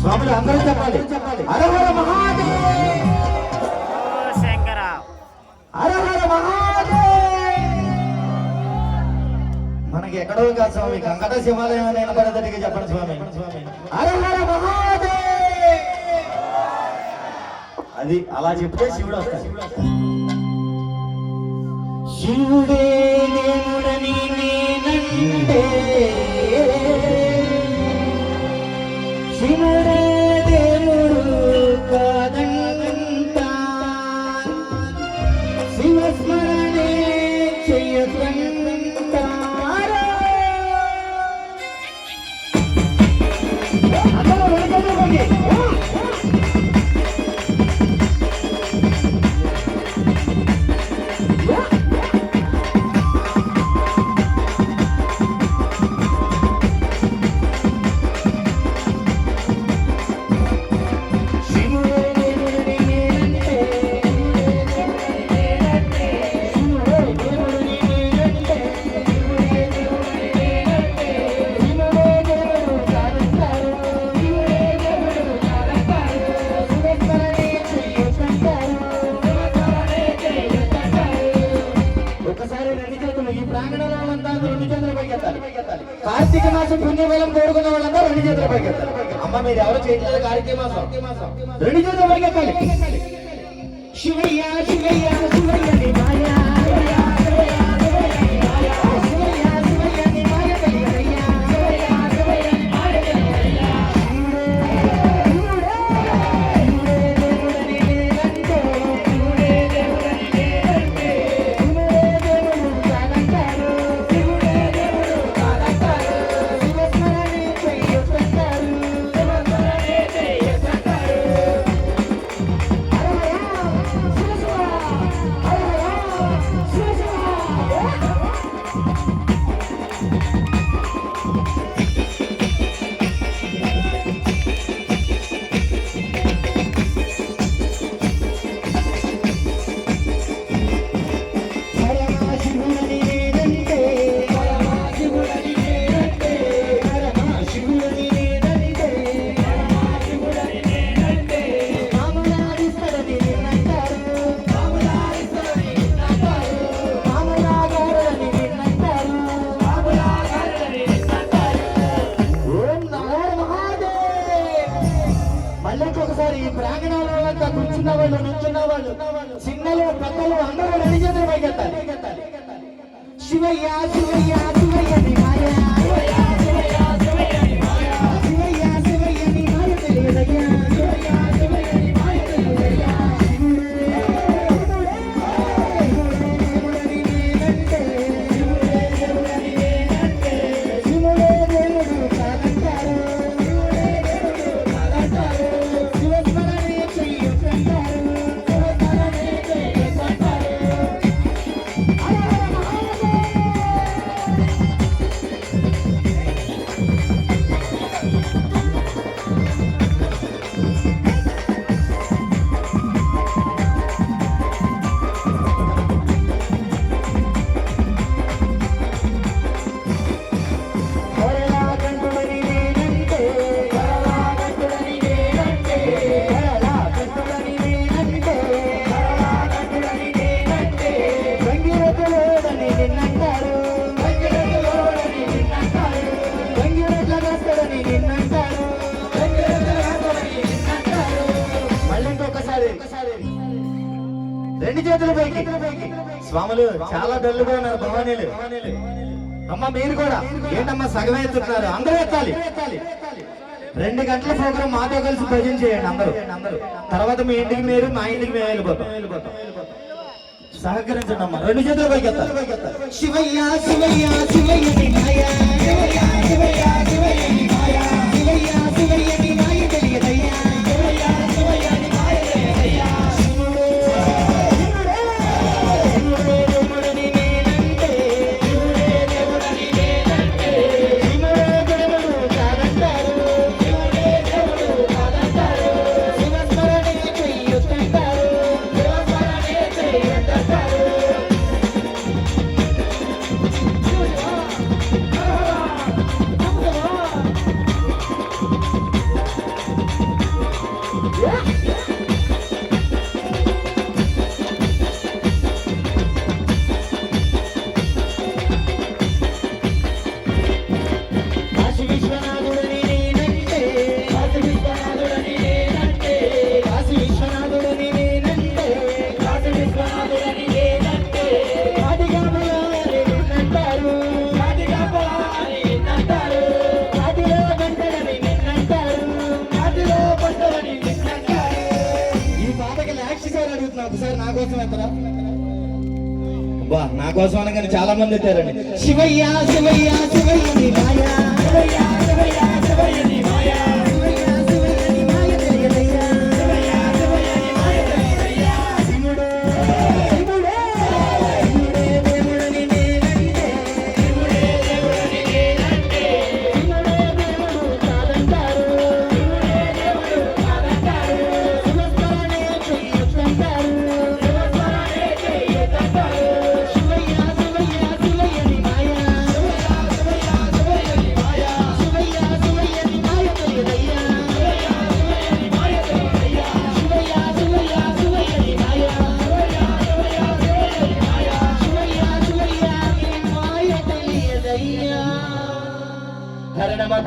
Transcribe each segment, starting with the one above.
స్వాములు అందరూ చెప్పాలి. మహాదేవ్! శంకర మనకి ఎక్కడో కాదు స్వామి గంగట శివాలయం అని వినపడేటట్టుగా చెప్పండి స్వామి. మహాదేవ్! అది అలా చెప్తే శివుడు వస్తాడు. శివుడే Shri Hare. Shri రెండు రెండు చేతులు పైకెత్తాలి. కార్తీక మాసం పుణ్యబలం కోరుకున్న వాళ్ళంతా రెండు చేతుల పైకెత్తాలి. అమ్మ మీరు ఎవరు చేయట్లేదు కార్తీక మాసం? రెండు చేతుల పైకెత్తాలి. శివయ్య కూర్చున్న వాళ్ళు చిన్నలు పెద్దలు అందరూ రెండు చేతులు పైకెత్తాలి. శివయ్య శివయ్య శివయ్య శివయ్య. రెండు చేతుల పైకి స్వాములు చాలా డల్లుగా ఉన్నారు భవానీలు అమ్మ మీరు కూడా ఏంటమ్మా సగమే ఎత్తున్నారు అందరూ ఎత్తాలి రెండు గంటల ప్రోగ్రామ్ మాతో కలిసి భజన చేయండి అందరూ తర్వాత మీ ఇంటికి మీరు మా ఇంటికి మేము వెళ్ళిపోతాం సహకరించండి అమ్మా రెండు చేతుల పైకి ఎత్తాలి శివయ్య శివయ్య శివయ్య నీ శివయ్య శివయ్య శివయ్య శివయ్య ఒకసారి నా కోసం ఎత్తరా? బా నా కోసం అనగానే చాలా మంది ఎత్తారండి. శివయ్యా శివయ్యా శివయ్యా శివయ్యా శివయ్య శివయ్య శివయ్య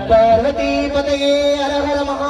పార్వతీపతయే హర హర మహా